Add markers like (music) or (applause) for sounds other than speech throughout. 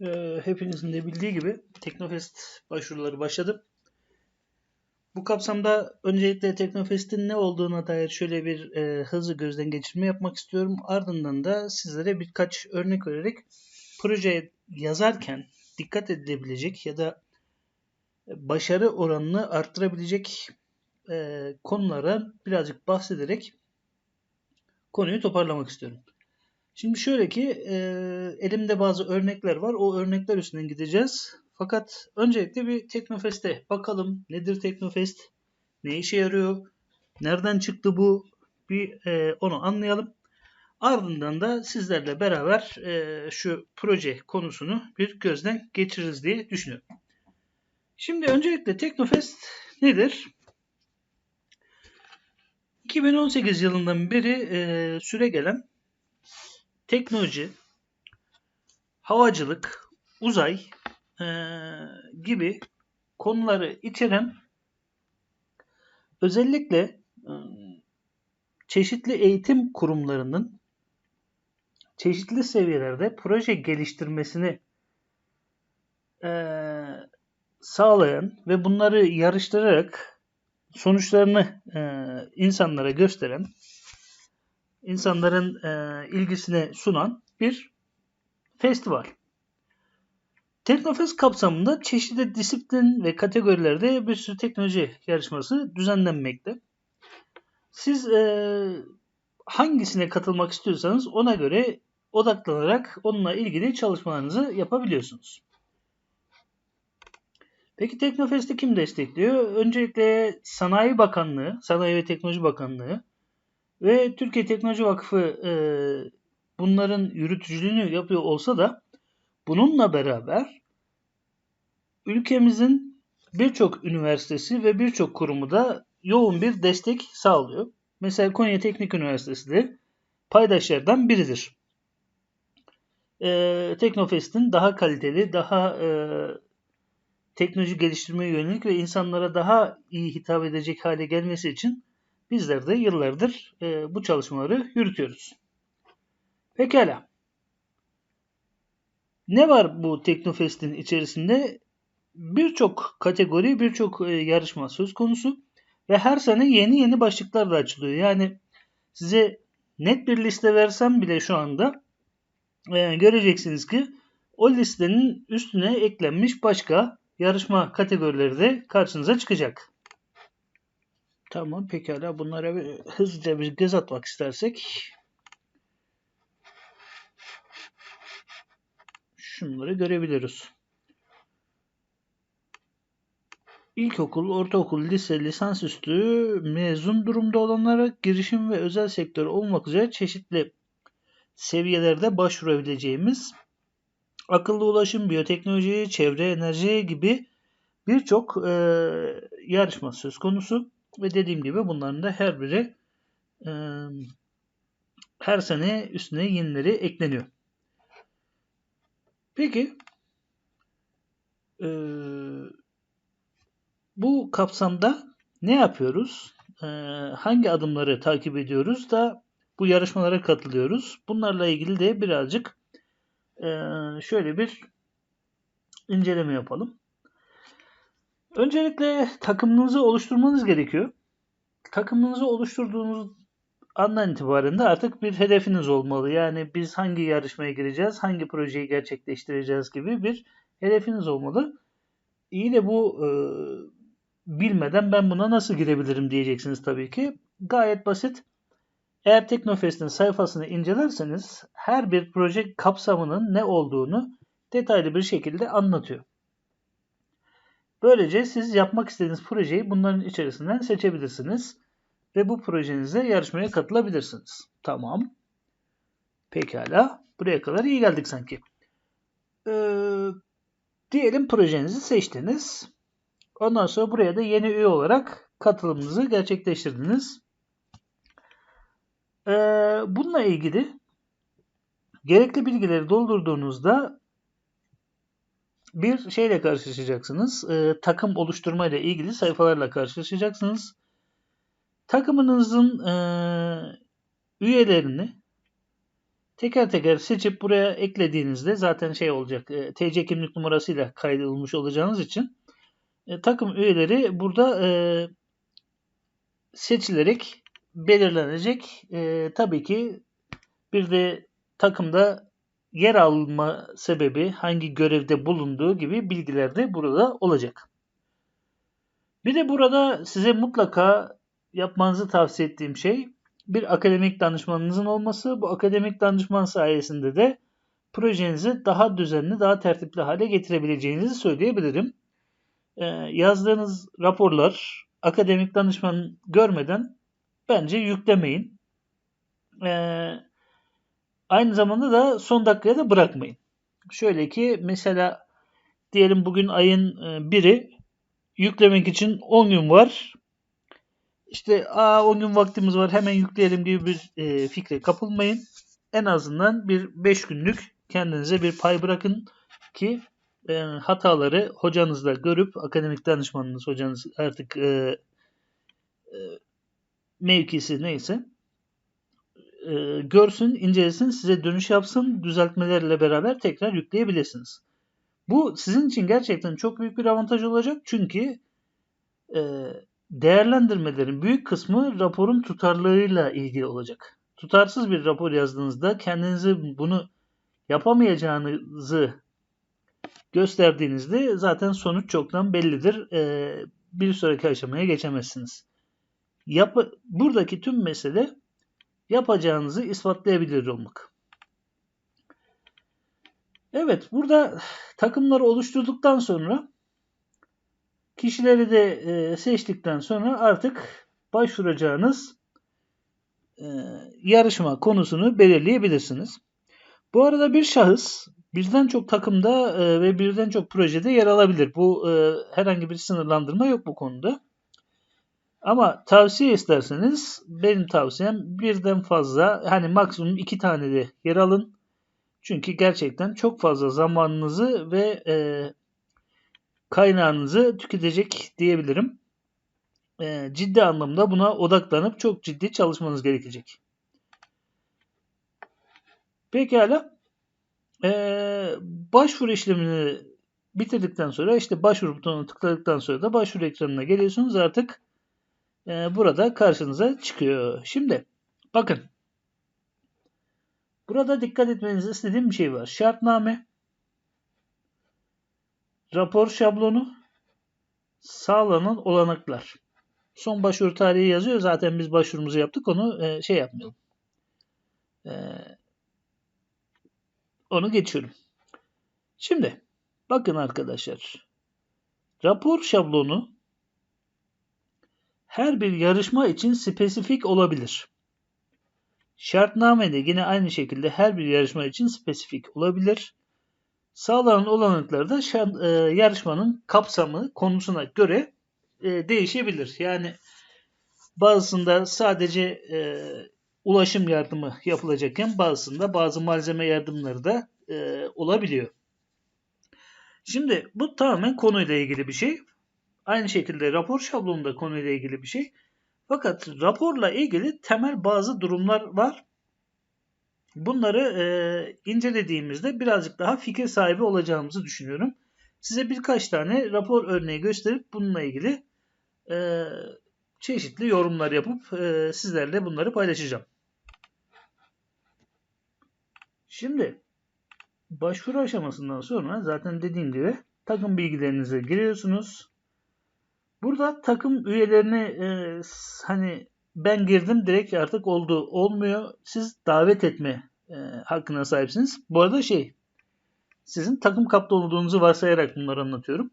Ee, hepinizin de bildiği gibi Teknofest başvuruları başladı. Bu kapsamda öncelikle Teknofest'in ne olduğuna dair şöyle bir e, hızlı gözden geçirme yapmak istiyorum. Ardından da sizlere birkaç örnek vererek proje yazarken dikkat edilebilecek ya da başarı oranını arttırabilecek e, konulara birazcık bahsederek konuyu toparlamak istiyorum. Şimdi şöyle ki e, elimde bazı örnekler var. O örnekler üstünden gideceğiz. Fakat öncelikle bir Teknofest'e bakalım. Nedir Teknofest? Ne işe yarıyor? Nereden çıktı bu? Bir e, onu anlayalım. Ardından da sizlerle beraber e, şu proje konusunu bir gözden geçiririz diye düşünüyorum. Şimdi öncelikle Teknofest nedir? 2018 yılından beri e, süre gelen teknoloji, havacılık, uzay e, gibi konuları içeren özellikle e, çeşitli eğitim kurumlarının çeşitli seviyelerde proje geliştirmesini e, sağlayan ve bunları yarıştırarak sonuçlarını e, insanlara gösteren insanların e, ilgisine sunan bir festival. Teknofest kapsamında çeşitli disiplin ve kategorilerde bir sürü teknoloji yarışması düzenlenmekte. Siz e, hangisine katılmak istiyorsanız ona göre odaklanarak onunla ilgili çalışmalarınızı yapabiliyorsunuz. Peki Teknofest'i kim destekliyor? Öncelikle Sanayi Bakanlığı, Sanayi ve Teknoloji Bakanlığı, ve Türkiye Teknoloji Vakfı e, bunların yürütücülüğünü yapıyor olsa da bununla beraber ülkemizin birçok üniversitesi ve birçok kurumu da yoğun bir destek sağlıyor. Mesela Konya Teknik Üniversitesi de paydaşlardan biridir. E, Teknofest'in daha kaliteli, daha e, teknoloji geliştirmeye yönelik ve insanlara daha iyi hitap edecek hale gelmesi için Bizler de yıllardır e, bu çalışmaları yürütüyoruz. Pekala. Ne var bu Teknofest'in içerisinde? Birçok kategori, birçok e, yarışma söz konusu ve her sene yeni yeni başlıklar da açılıyor. Yani size net bir liste versem bile şu anda e, göreceksiniz ki o listenin üstüne eklenmiş başka yarışma kategorileri de karşınıza çıkacak. Tamam pekala bunlara bir, hızlıca bir göz atmak istersek şunları görebiliriz. İlkokul, ortaokul, lise, lisansüstü mezun durumda olanlara girişim ve özel sektör olmak üzere çeşitli seviyelerde başvurabileceğimiz akıllı ulaşım, biyoteknoloji, çevre, enerji gibi birçok e, yarışma söz konusu. Ve dediğim gibi bunların da her biri e, her sene üstüne yenileri ekleniyor. Peki e, bu kapsamda ne yapıyoruz? E, hangi adımları takip ediyoruz da bu yarışmalara katılıyoruz? Bunlarla ilgili de birazcık e, şöyle bir inceleme yapalım. Öncelikle takımınızı oluşturmanız gerekiyor. Takımınızı oluşturduğunuz andan itibaren de artık bir hedefiniz olmalı. Yani biz hangi yarışmaya gireceğiz, hangi projeyi gerçekleştireceğiz gibi bir hedefiniz olmalı. İyi de bu e, bilmeden ben buna nasıl girebilirim diyeceksiniz tabii ki. Gayet basit. Eğer Teknofest'in sayfasını incelerseniz her bir proje kapsamının ne olduğunu detaylı bir şekilde anlatıyor. Böylece siz yapmak istediğiniz projeyi bunların içerisinden seçebilirsiniz. Ve bu projenize yarışmaya katılabilirsiniz. Tamam. Pekala. Buraya kadar iyi geldik sanki. Ee, diyelim projenizi seçtiniz. Ondan sonra buraya da yeni üye olarak katılımınızı gerçekleştirdiniz. Ee, bununla ilgili gerekli bilgileri doldurduğunuzda bir şeyle karşılaşacaksınız. E, takım oluşturma ile ilgili sayfalarla karşılaşacaksınız. Takımınızın e, üyelerini teker teker seçip buraya eklediğinizde zaten şey olacak. E, TC kimlik numarasıyla kaydedilmiş olacağınız için e, takım üyeleri burada e, seçilerek belirlenecek. E, tabii ki bir de takımda yer alma sebebi, hangi görevde bulunduğu gibi bilgiler de burada olacak. Bir de burada size mutlaka yapmanızı tavsiye ettiğim şey bir akademik danışmanınızın olması. Bu akademik danışman sayesinde de projenizi daha düzenli, daha tertipli hale getirebileceğinizi söyleyebilirim. Ee, yazdığınız raporlar akademik danışman görmeden bence yüklemeyin. Ee, aynı zamanda da son dakikaya da bırakmayın. Şöyle ki mesela diyelim bugün ayın e, biri yüklemek için 10 gün var. İşte aa 10 gün vaktimiz var hemen yükleyelim gibi bir e, fikre kapılmayın. En azından bir 5 günlük kendinize bir pay bırakın ki e, hataları hocanızla görüp akademik danışmanınız hocanız artık e, e, mevkisi neyse e, görsün, incelesin, size dönüş yapsın, düzeltmelerle beraber tekrar yükleyebilirsiniz. Bu sizin için gerçekten çok büyük bir avantaj olacak çünkü e, değerlendirmelerin büyük kısmı raporun tutarlılığıyla ilgili olacak. Tutarsız bir rapor yazdığınızda kendinizi bunu yapamayacağınızı gösterdiğinizde zaten sonuç çoktan bellidir. E, bir sonraki aşamaya geçemezsiniz. Yap buradaki tüm mesele yapacağınızı ispatlayabilir olmak. Evet, burada takımları oluşturduktan sonra kişileri de e, seçtikten sonra artık başvuracağınız e, yarışma konusunu belirleyebilirsiniz. Bu arada bir şahıs birden çok takımda e, ve birden çok projede yer alabilir. Bu herhangi bir sınırlandırma yok bu konuda. Ama tavsiye isterseniz benim tavsiyem birden fazla hani maksimum iki tane de yer alın. Çünkü gerçekten çok fazla zamanınızı ve e, kaynağınızı tüketecek diyebilirim. E, ciddi anlamda buna odaklanıp çok ciddi çalışmanız gerekecek. Pekala. E, başvuru işlemini bitirdikten sonra işte başvuru butonuna tıkladıktan sonra da başvuru ekranına geliyorsunuz. Artık e, burada karşınıza çıkıyor. Şimdi bakın. Burada dikkat etmenizi istediğim bir şey var. Şartname, rapor şablonu, sağlanan olanaklar. Son başvuru tarihi yazıyor. Zaten biz başvurumuzu yaptık. Onu e, şey yapmayalım. E, onu geçiyorum. Şimdi bakın arkadaşlar. Rapor şablonu her bir yarışma için spesifik olabilir. Şartname de yine aynı şekilde her bir yarışma için spesifik olabilir. Sağlanan olanakları da şart, e, yarışmanın kapsamı konusuna göre e, değişebilir. Yani bazısında sadece e, ulaşım yardımı yapılacakken bazısında bazı malzeme yardımları da e, olabiliyor. Şimdi bu tamamen konuyla ilgili bir şey. Aynı şekilde rapor şablonu da konuyla ilgili bir şey. Fakat raporla ilgili temel bazı durumlar var. Bunları e, incelediğimizde birazcık daha fikir sahibi olacağımızı düşünüyorum. Size birkaç tane rapor örneği gösterip bununla ilgili e, çeşitli yorumlar yapıp e, sizlerle bunları paylaşacağım. Şimdi başvuru aşamasından sonra zaten dediğim gibi takım bilgilerinize giriyorsunuz. Burada takım üyelerini e, hani ben girdim direkt artık oldu olmuyor. Siz davet etme e, hakkına sahipsiniz. Bu arada şey sizin takım kapta olduğunuzu varsayarak bunları anlatıyorum.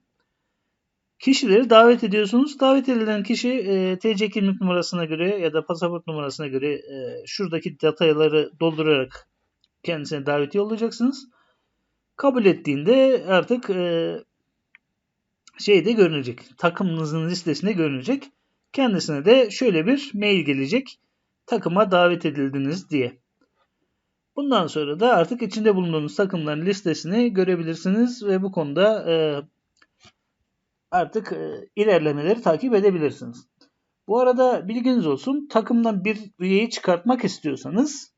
Kişileri davet ediyorsunuz. Davet edilen kişi e, TC kimlik numarasına göre ya da pasaport numarasına göre e, şuradaki detayları doldurarak kendisine daveti yollayacaksınız. Kabul ettiğinde artık e, şeyde görünecek. Takımınızın listesinde görünecek. Kendisine de şöyle bir mail gelecek. Takıma davet edildiniz diye. Bundan sonra da artık içinde bulunduğunuz takımların listesini görebilirsiniz ve bu konuda e, artık e, ilerlemeleri takip edebilirsiniz. Bu arada bilginiz olsun takımdan bir üyeyi çıkartmak istiyorsanız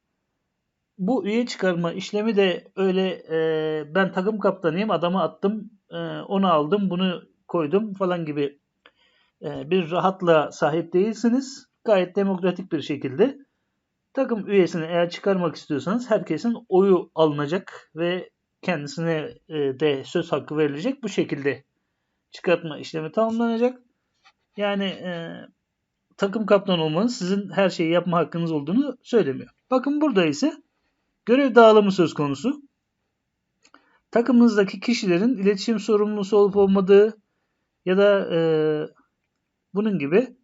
bu üye çıkarma işlemi de öyle e, ben takım kaptanıyım adamı attım onu aldım bunu koydum falan gibi e, bir rahatla sahip değilsiniz. Gayet demokratik bir şekilde takım üyesini eğer çıkarmak istiyorsanız herkesin oyu alınacak ve kendisine e, de söz hakkı verilecek. Bu şekilde çıkartma işlemi tamamlanacak. Yani e, takım kaptan olmanız sizin her şeyi yapma hakkınız olduğunu söylemiyor. Bakın burada ise görev dağılımı söz konusu. Takımınızdaki kişilerin iletişim sorumlusu olup olmadığı ya da e, bunun gibi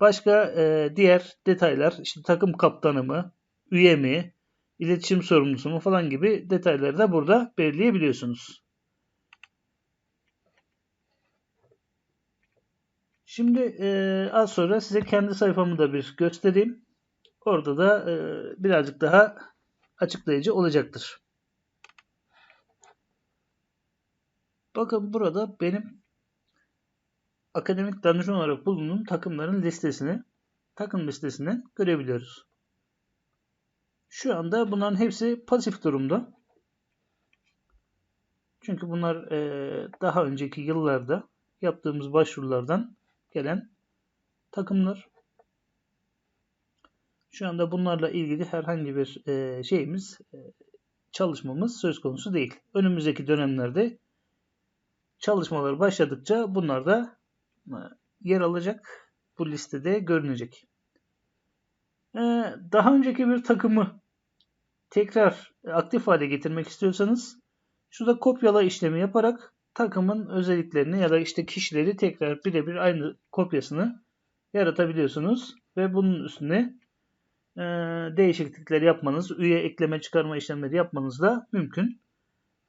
başka e, diğer detaylar işte takım kaptanı mı, üye mi, iletişim sorumlusu mu falan gibi detayları da burada belirleyebiliyorsunuz. Şimdi e, az sonra size kendi sayfamı da bir göstereyim. Orada da e, birazcık daha açıklayıcı olacaktır. Bakın burada benim akademik danışman olarak bulunduğum takımların listesini, takım listesini görebiliyoruz. Şu anda bunların hepsi pasif durumda. Çünkü bunlar e, daha önceki yıllarda yaptığımız başvurulardan gelen takımlar. Şu anda bunlarla ilgili herhangi bir e, şeyimiz, e, çalışmamız söz konusu değil. Önümüzdeki dönemlerde çalışmalar başladıkça bunlar da yer alacak. Bu listede görünecek. E, daha önceki bir takımı tekrar aktif hale getirmek istiyorsanız şurada kopyala işlemi yaparak takımın özelliklerini ya da işte kişileri tekrar birebir aynı kopyasını yaratabiliyorsunuz ve bunun üstüne e, değişiklikler yapmanız, üye ekleme çıkarma işlemleri yapmanız da mümkün.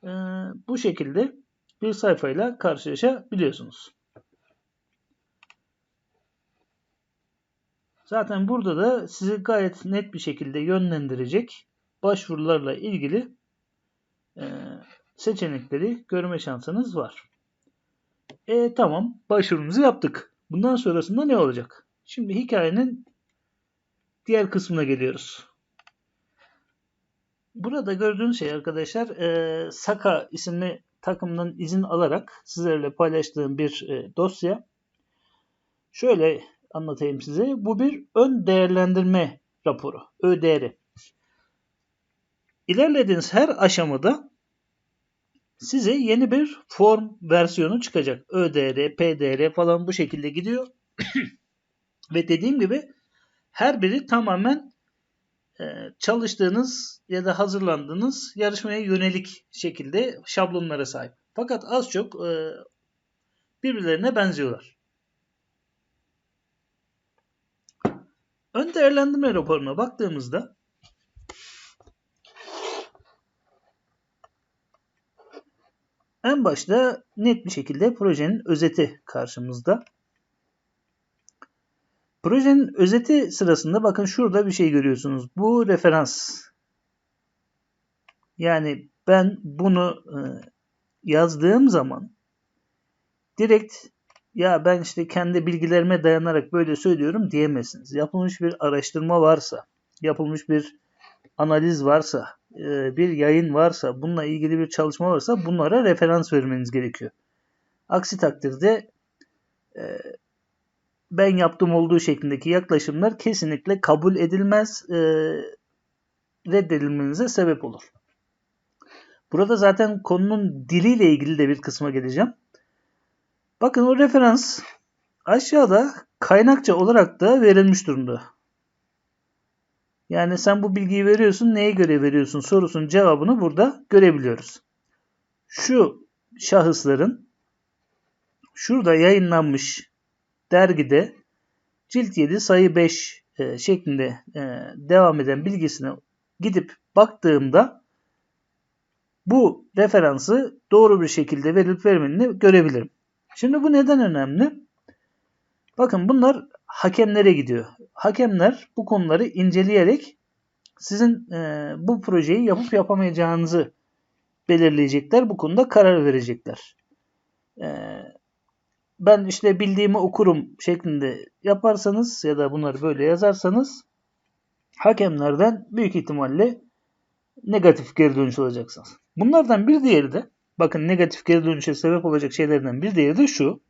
E, bu şekilde bir sayfayla karşılaşabiliyorsunuz. Zaten burada da sizi gayet net bir şekilde yönlendirecek başvurularla ilgili e, seçenekleri görme şansınız var. E tamam başvurumuzu yaptık. Bundan sonrasında ne olacak? Şimdi hikayenin diğer kısmına geliyoruz. Burada gördüğünüz şey arkadaşlar e, Saka isimli takımdan izin alarak sizlerle paylaştığım bir e, dosya. Şöyle anlatayım size. Bu bir ön değerlendirme raporu. ÖDR. İlerlediğiniz her aşamada size yeni bir form versiyonu çıkacak. ÖDR, PDR falan bu şekilde gidiyor. (clears throat) Ve dediğim gibi her biri tamamen e, çalıştığınız ya da hazırlandığınız yarışmaya yönelik şekilde şablonlara sahip. Fakat az çok e, birbirlerine benziyorlar. Ön değerlendirme raporuna baktığımızda En başta net bir şekilde projenin özeti karşımızda. Projenin özeti sırasında bakın şurada bir şey görüyorsunuz. Bu referans. Yani ben bunu e, yazdığım zaman direkt ya ben işte kendi bilgilerime dayanarak böyle söylüyorum diyemezsiniz. Yapılmış bir araştırma varsa, yapılmış bir analiz varsa, e, bir yayın varsa, bununla ilgili bir çalışma varsa bunlara referans vermeniz gerekiyor. Aksi takdirde e, ben yaptım olduğu şeklindeki yaklaşımlar kesinlikle kabul edilmez, e, reddedilmenize sebep olur. Burada zaten konunun diliyle ilgili de bir kısma geleceğim. Bakın o referans aşağıda kaynakça olarak da verilmiş durumda. Yani sen bu bilgiyi veriyorsun, neye göre veriyorsun sorusunun cevabını burada görebiliyoruz. Şu şahısların şurada yayınlanmış dergide cilt 7 sayı 5 e, şeklinde e, devam eden bilgisine gidip baktığımda bu referansı doğru bir şekilde verilip vermediğini görebilirim. Şimdi bu neden önemli? Bakın bunlar hakemlere gidiyor. Hakemler bu konuları inceleyerek sizin e, bu projeyi yapıp yapamayacağınızı belirleyecekler. Bu konuda karar verecekler. E, ben işte bildiğimi okurum şeklinde yaparsanız ya da bunları böyle yazarsanız hakemlerden büyük ihtimalle negatif geri dönüş alacaksınız. Bunlardan bir diğeri de bakın negatif geri dönüşe sebep olacak şeylerden bir diğeri de şu.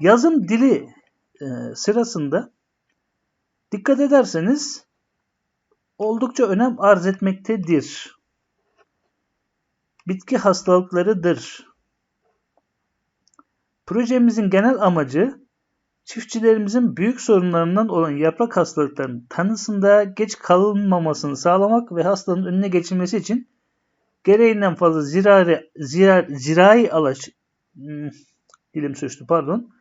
Yazım dili e, sırasında dikkat ederseniz oldukça önem arz etmektedir. Bitki hastalıklarıdır. Projemizin genel amacı çiftçilerimizin büyük sorunlarından olan yaprak hastalıklarının tanısında geç kalınmamasını sağlamak ve hastalığın önüne geçilmesi için gereğinden fazla zirari, zirar, zirai alaç hmm, dilim sürçtü pardon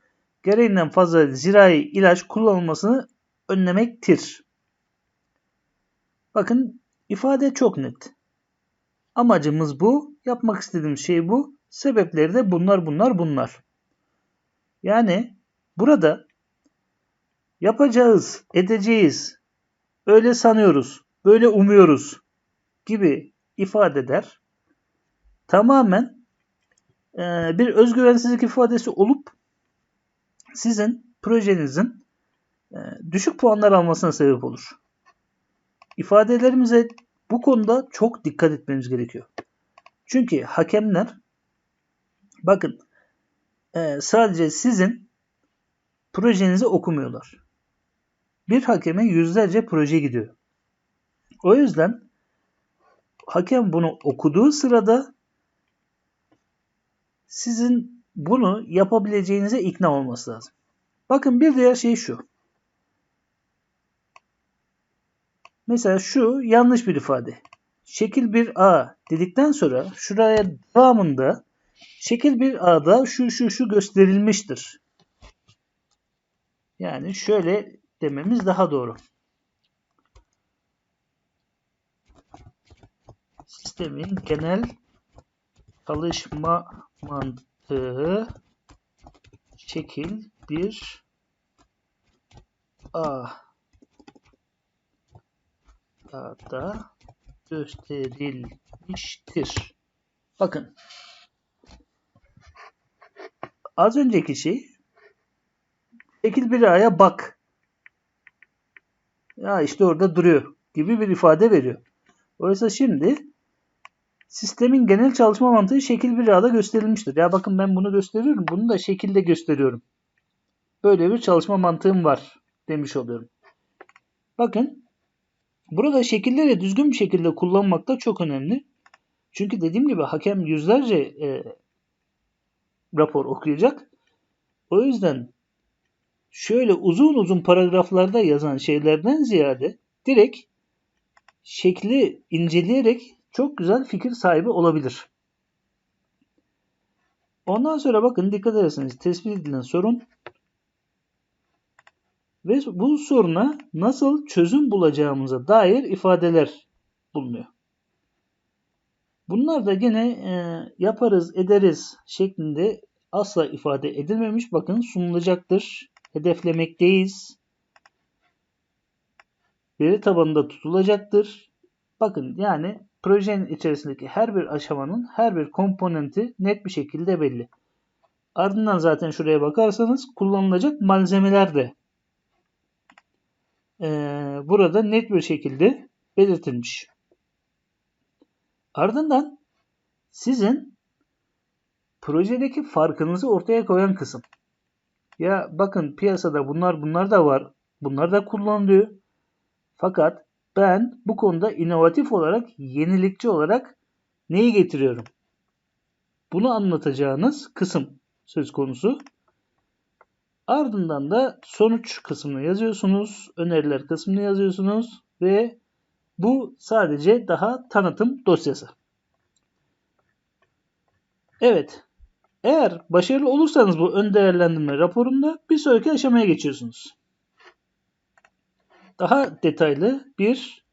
gereğinden fazla zirai ilaç kullanılmasını önlemektir. Bakın ifade çok net. Amacımız bu. Yapmak istediğim şey bu. Sebepleri de bunlar bunlar bunlar. Yani burada yapacağız, edeceğiz, öyle sanıyoruz, böyle umuyoruz gibi ifadeler tamamen e, bir özgüvensizlik ifadesi olup sizin projenizin e, düşük puanlar almasına sebep olur. İfadelerimize bu konuda çok dikkat etmemiz gerekiyor. Çünkü hakemler bakın e, sadece sizin projenizi okumuyorlar. Bir hakeme yüzlerce proje gidiyor. O yüzden hakem bunu okuduğu sırada sizin bunu yapabileceğinize ikna olması lazım. Bakın bir diğer şey şu. Mesela şu yanlış bir ifade. Şekil bir A dedikten sonra şuraya devamında şekil bir A'da şu şu şu gösterilmiştir. Yani şöyle dememiz daha doğru. Sistemin genel çalışma mantığı şekil bir A da gösterilmiştir. Bakın. Az önceki şey şekil bir aya bak. Ya işte orada duruyor gibi bir ifade veriyor. Oysa şimdi sistemin genel çalışma mantığı şekil bir ağda gösterilmiştir. Ya bakın ben bunu gösteriyorum. Bunu da şekilde gösteriyorum. Böyle bir çalışma mantığım var demiş oluyorum. Bakın Burada şekilleri düzgün bir şekilde kullanmak da çok önemli. Çünkü dediğim gibi hakem yüzlerce e, rapor okuyacak. O yüzden şöyle uzun uzun paragraflarda yazan şeylerden ziyade direkt şekli inceleyerek çok güzel fikir sahibi olabilir. Ondan sonra bakın dikkat ederseniz tespit edilen sorun ve bu soruna nasıl çözüm bulacağımıza dair ifadeler bulunuyor. Bunlar da gene e, yaparız, ederiz şeklinde asla ifade edilmemiş. Bakın sunulacaktır. Hedeflemekteyiz. Veri tabanında tutulacaktır. Bakın yani projenin içerisindeki her bir aşamanın her bir komponenti net bir şekilde belli. Ardından zaten şuraya bakarsanız kullanılacak malzemeler de e, burada net bir şekilde belirtilmiş. Ardından sizin projedeki farkınızı ortaya koyan kısım. Ya bakın piyasada bunlar bunlar da var. Bunlar da kullanılıyor. Fakat ben bu konuda inovatif olarak, yenilikçi olarak neyi getiriyorum? Bunu anlatacağınız kısım söz konusu. Ardından da sonuç kısmını yazıyorsunuz. Öneriler kısmını yazıyorsunuz. Ve bu sadece daha tanıtım dosyası. Evet. Eğer başarılı olursanız bu ön değerlendirme raporunda bir sonraki aşamaya geçiyorsunuz. Daha detaylı bir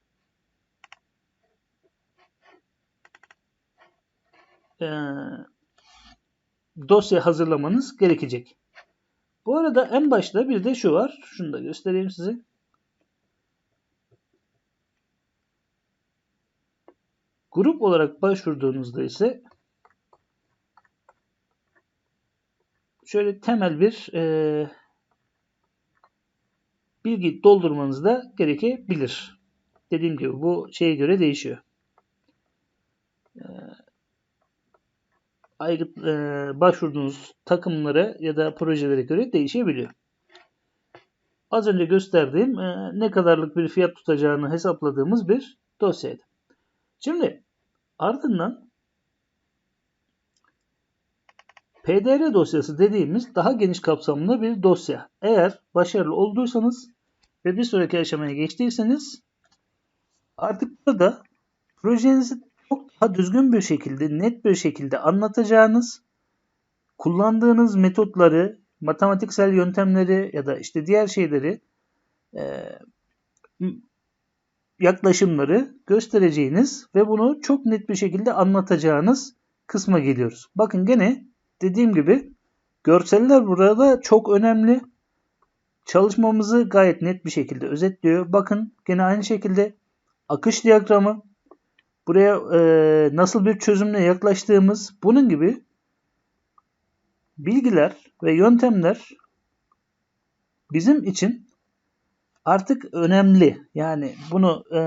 e, dosya hazırlamanız gerekecek. Bu arada en başta bir de şu var. Şunu da göstereyim size. Grup olarak başvurduğunuzda ise şöyle temel bir e, bilgi doldurmanız da gerekebilir. Dediğim gibi bu şeye göre değişiyor. Ee, aygıt, e, başvurduğunuz takımlara ya da projelere göre değişebiliyor. Az önce gösterdiğim e, ne kadarlık bir fiyat tutacağını hesapladığımız bir dosyaydı. Şimdi ardından PDR dosyası dediğimiz daha geniş kapsamlı bir dosya. Eğer başarılı olduysanız ve bir sonraki aşamaya geçtiyseniz artık burada projenizi çok daha düzgün bir şekilde, net bir şekilde anlatacağınız, kullandığınız metotları, matematiksel yöntemleri ya da işte diğer şeyleri e, yaklaşımları göstereceğiniz ve bunu çok net bir şekilde anlatacağınız kısma geliyoruz. Bakın gene dediğim gibi görseller burada çok önemli. Çalışmamızı gayet net bir şekilde özetliyor. Bakın gene aynı şekilde akış diyagramı, buraya e, nasıl bir çözümle yaklaştığımız, bunun gibi bilgiler ve yöntemler bizim için artık önemli. Yani bunu e,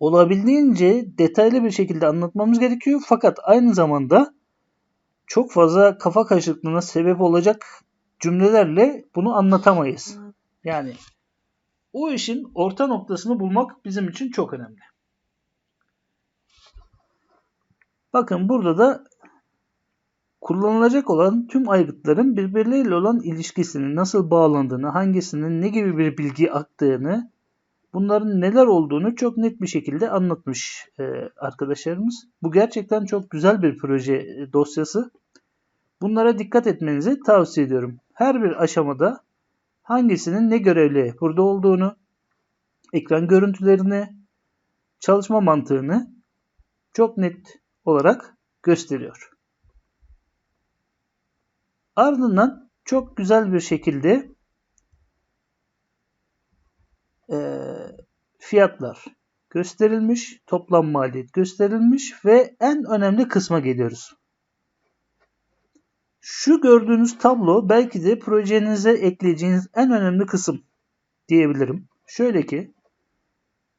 olabildiğince detaylı bir şekilde anlatmamız gerekiyor. Fakat aynı zamanda çok fazla kafa karışıklığına sebep olacak cümlelerle bunu anlatamayız. Yani o işin orta noktasını bulmak bizim için çok önemli. Bakın burada da kullanılacak olan tüm aygıtların birbirleriyle olan ilişkisini, nasıl bağlandığını, hangisinin ne gibi bir bilgi aktığını, bunların neler olduğunu çok net bir şekilde anlatmış e, arkadaşlarımız. Bu gerçekten çok güzel bir proje e, dosyası. Bunlara dikkat etmenizi tavsiye ediyorum. Her bir aşamada hangisinin ne görevli burada olduğunu, ekran görüntülerini, çalışma mantığını çok net olarak gösteriyor. Ardından çok güzel bir şekilde e, fiyatlar gösterilmiş, toplam maliyet gösterilmiş ve en önemli kısma geliyoruz. Şu gördüğünüz tablo belki de projenize ekleyeceğiniz en önemli kısım diyebilirim. Şöyle ki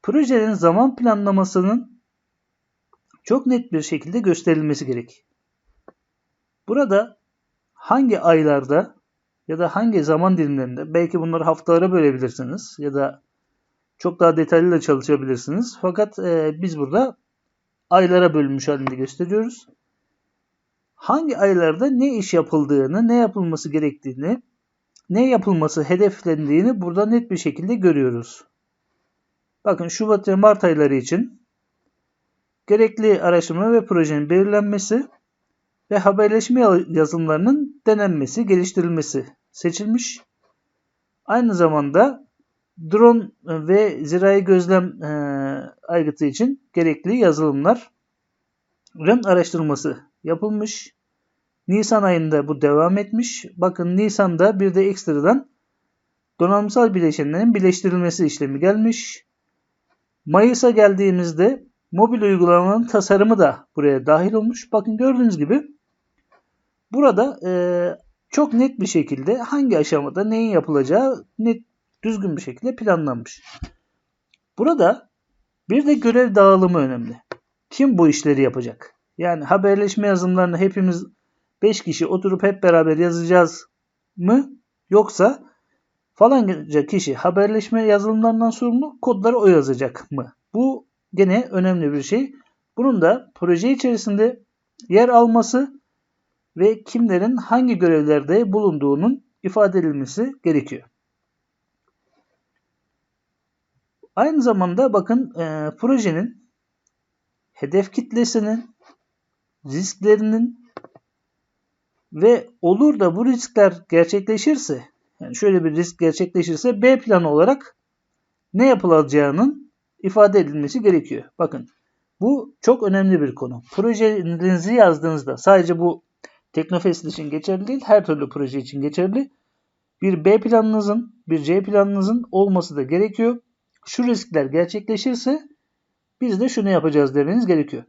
projenin zaman planlamasının çok net bir şekilde gösterilmesi gerek. Burada hangi aylarda ya da hangi zaman dilimlerinde belki bunları haftalara bölebilirsiniz ya da çok daha detaylı da çalışabilirsiniz. Fakat e, biz burada aylara bölünmüş halinde gösteriyoruz. Hangi aylarda ne iş yapıldığını, ne yapılması gerektiğini, ne yapılması hedeflendiğini burada net bir şekilde görüyoruz. Bakın Şubat ve Mart ayları için gerekli araştırma ve projenin belirlenmesi ve haberleşme yazılımlarının denenmesi, geliştirilmesi seçilmiş. Aynı zamanda drone ve zirai gözlem e, aygıtı için gerekli yazılımların araştırılması yapılmış. Nisan ayında bu devam etmiş. Bakın Nisan'da bir de ekstradan donanımsal bileşenlerin birleştirilmesi işlemi gelmiş. Mayıs'a geldiğimizde mobil uygulamanın tasarımı da buraya dahil olmuş. Bakın gördüğünüz gibi burada e, çok net bir şekilde hangi aşamada neyin yapılacağı net düzgün bir şekilde planlanmış. Burada bir de görev dağılımı önemli. Kim bu işleri yapacak? Yani haberleşme yazılımlarını hepimiz 5 kişi oturup hep beraber yazacağız mı? Yoksa falanca kişi haberleşme yazılımlarından sorumlu kodları o yazacak mı? Bu gene önemli bir şey. Bunun da proje içerisinde yer alması ve kimlerin hangi görevlerde bulunduğunun ifade edilmesi gerekiyor. Aynı zamanda bakın e, projenin hedef kitlesinin, risklerinin ve olur da bu riskler gerçekleşirse, yani şöyle bir risk gerçekleşirse B planı olarak ne yapılacağının ifade edilmesi gerekiyor. Bakın bu çok önemli bir konu. Projenizi yazdığınızda sadece bu Teknofest için geçerli değil, her türlü proje için geçerli. Bir B planınızın, bir C planınızın olması da gerekiyor şu riskler gerçekleşirse biz de şunu yapacağız demeniz gerekiyor.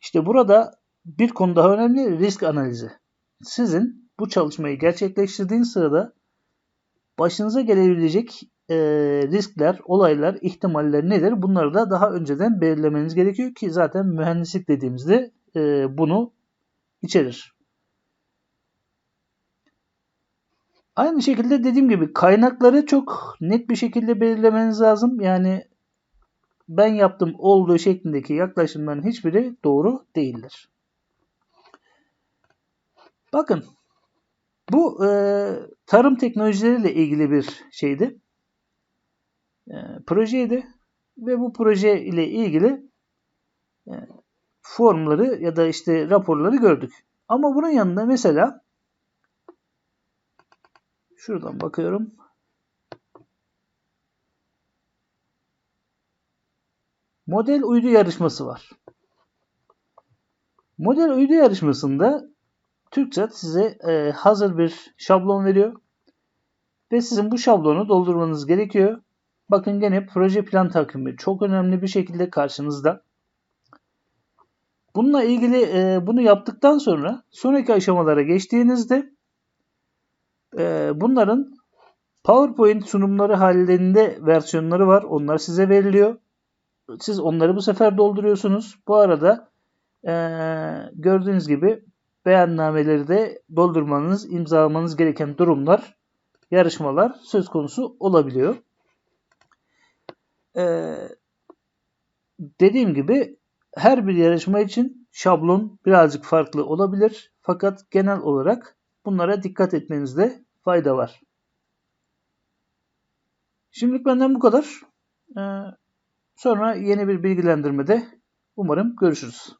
İşte burada bir konu daha önemli risk analizi. Sizin bu çalışmayı gerçekleştirdiğiniz sırada başınıza gelebilecek e, riskler, olaylar, ihtimaller nedir? Bunları da daha önceden belirlemeniz gerekiyor ki zaten mühendislik dediğimizde e, bunu içerir. Aynı şekilde dediğim gibi kaynakları çok net bir şekilde belirlemeniz lazım. Yani ben yaptım olduğu şeklindeki yaklaşımların hiçbiri doğru değildir. Bakın bu e, tarım teknolojileriyle ilgili bir şeydi. E, projeydi ve bu proje ile ilgili e, formları ya da işte raporları gördük. Ama bunun yanında mesela şuradan bakıyorum. Model uydu yarışması var. Model uydu yarışmasında TürkSat size e, hazır bir şablon veriyor. Ve sizin bu şablonu doldurmanız gerekiyor. Bakın gene proje plan takvimi çok önemli bir şekilde karşınızda. Bununla ilgili e, bunu yaptıktan sonra sonraki aşamalara geçtiğinizde e, bunların PowerPoint sunumları halinde versiyonları var. Onlar size veriliyor. Siz onları bu sefer dolduruyorsunuz. Bu arada e, gördüğünüz gibi beyannameleri de doldurmanız, imzalamanız gereken durumlar, yarışmalar söz konusu olabiliyor. Ee, dediğim gibi her bir yarışma için şablon birazcık farklı olabilir. Fakat genel olarak bunlara dikkat etmenizde fayda var. Şimdilik benden bu kadar. Ee, sonra yeni bir bilgilendirmede umarım görüşürüz.